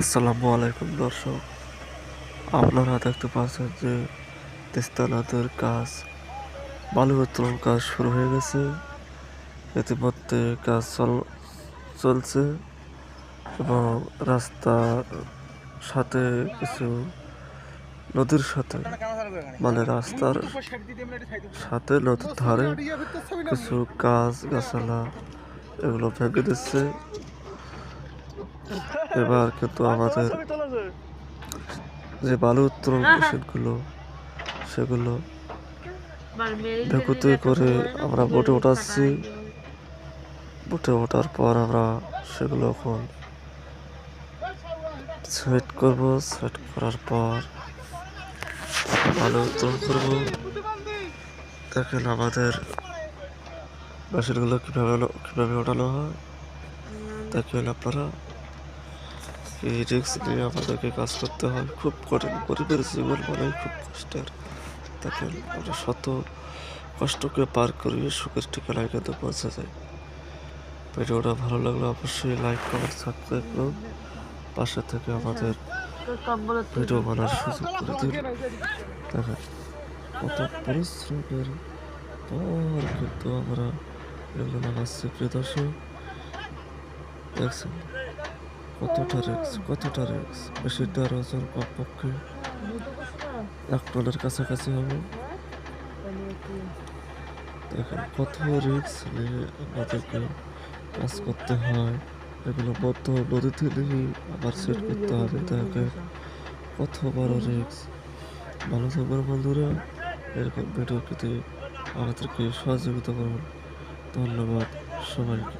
আসসালামু আলাইকুম দর্শক, আপনারা দেখতে পাচ্ছেন যে তিস্তা নদের কাজ বালু উত্তোলন কাজ শুরু হয়ে গেছে। ইতিমধ্যে কাজ চল, চলছে এবং রাস্তার সাথে কিছু নদীর সাথে মানে রাস্তার সাথে নদীর ধারে কিছু গাছ গাছালা এগুলো ভেঙে দিচ্ছে। এবার কিন্তু আমাদের যে বালু উত্তোলন মেশিনগুলো সেগুলো ভেকুতে করে আমরা বোটে ওঠাচ্ছি। বোটে ওঠার পর আমরা সেগুলো এখন সেট করব সেট করার পর বালু উত্তোলন করব। দেখেন আমাদের মেশিনগুলো কীভাবে কীভাবে ওঠানো হয়। দেখেন আপনারা। এই রিক্স নিয়ে আমাদেরকে কাজ করতে হয়। খুব কঠিন গরিবের জীবন মানে খুব কষ্টের। দেখেন আমরা শত কষ্টকে পার করিয়ে সুখের ঠিকানায় কিন্তু পৌঁছে যাই। ভিডিওটা ভালো লাগলে অবশ্যই লাইক কমেন্ট সাবস্ক্রাইব করুন পাশে থেকে আমাদের ভিডিও বানার সুযোগ করে দিন। দেখেন, কত পরিশ্রমের পর কিন্তু আমরা এগুলো লাগাচ্ছি প্রিয় দর্শক, দেখছেন? কতটা রিক্স কতটা রিক্স মেশিনটার ওজন কমপক্ষে এক টনের কাছাকাছি হবে। দেখেন, কত রিক্স নিয়ে আমাদেরকে কাজ করতে হয়। এগুলো বদ্ধ নদীতে নিয়ে আবার সেট করতে হবে। দেখেন, কত বড় রিক্স ভালো থাকবেন বন্ধুরা, এরকম ভিডিও পেতে আমাদেরকে সহযোগিতা করুন। ধন্যবাদ সবাইকে